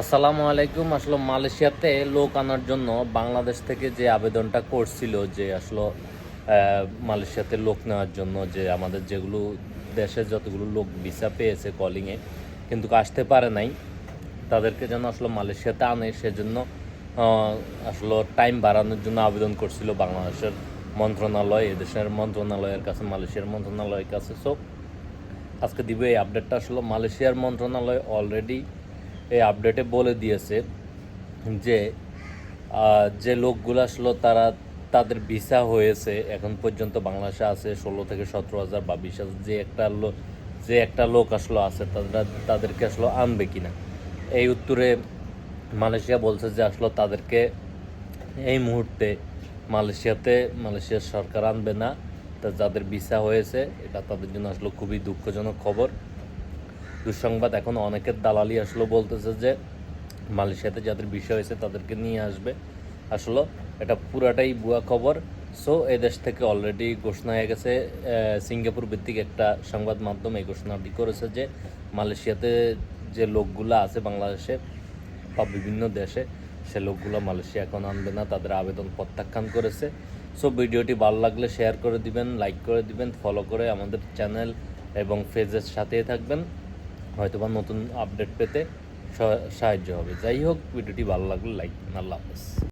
আসসালামু আলাইকুম। আসলে মালয়েশিয়াতে লোক আনার জন্য বাংলাদেশ থেকে যে আবেদনটা করছিল যে আসলে মালয়েশিয়াতে লোক নেওয়ার জন্য যে আমাদের যেগুলো দেশের যতগুলো লোক ভিসা পেয়েছে কলিংয়ে কিন্তু আসতে পারে নাই। তাদেরকে যেন আসলে মালয়েশিয়াতে আনে, সেজন্য আসলে টাইম বাড়ানোর জন্য আবেদন করছিল বাংলাদেশের মন্ত্রণালয় এদেশের মন্ত্রণালয়ের কাছে, মালয়েশিয়ার মন্ত্রণালয়ের কাছে। সো আজকে দিব এই আপডেটটা আসলে মালয়েশিয়ার মন্ত্রণালয় অলরেডি এই আপডেটে বলে দিয়েছে যে যে লোকগুলো আসলো তারা তাদের ভিসা হয়েছে, এখন পর্যন্ত বাংলাদেশে আছে ষোলো থেকে সতেরো হাজার বা বিশ হাজার, যে একটা লোক যে একটা লোক আসলো আছে তারা তাদেরকে আসলে আনবে কিনা? এই উত্তরে মালয়েশিয়া বলছে যে আসলো তাদেরকে এই মুহূর্তে মালয়েশিয়াতে, মালয়েশিয়ার সরকার আনবে না। তা যাদের ভিসা হয়েছে, এটা তাদের জন্য আসলে খুবই দুঃখজনক খবর। দুঃসংবাদ, এখন অনেকের দালালি আসলে বলতেছে যে মালয়েশিয়াতে যাদের বিষয় হয়েছে তাদেরকে নিয়ে আসবে। আসলে এটা পুরাটাই ভুয়া খবর। সো এই দেশ থেকে অলরেডি ঘোষণা হয়ে গেছে সিঙ্গাপুর ভিত্তিক একটা সংবাদ মাধ্যম এই ঘোষণাটি করেছে যে মালয়েশিয়াতে যে লোকগুলো আছে বাংলাদেশে বা বিভিন্ন দেশে, সে লোকগুলো মালয়েশিয়া এখন আনবে না, তাদের আবেদন প্রত্যাখ্যান করেছে। সো ভিডিওটি ভালো লাগলে শেয়ার করে দিবেন লাইক করে দিবেন ফলো করে আমাদের চ্যানেল এবং পেজের সাথেই থাকবেন। হয়তোবা নতুন আপডেট পেতে সহ- সাহায্য হবে। যাই হোক, ভিডিওটি ভালো লাগলে লাইক আল্লাহ হাফেজ।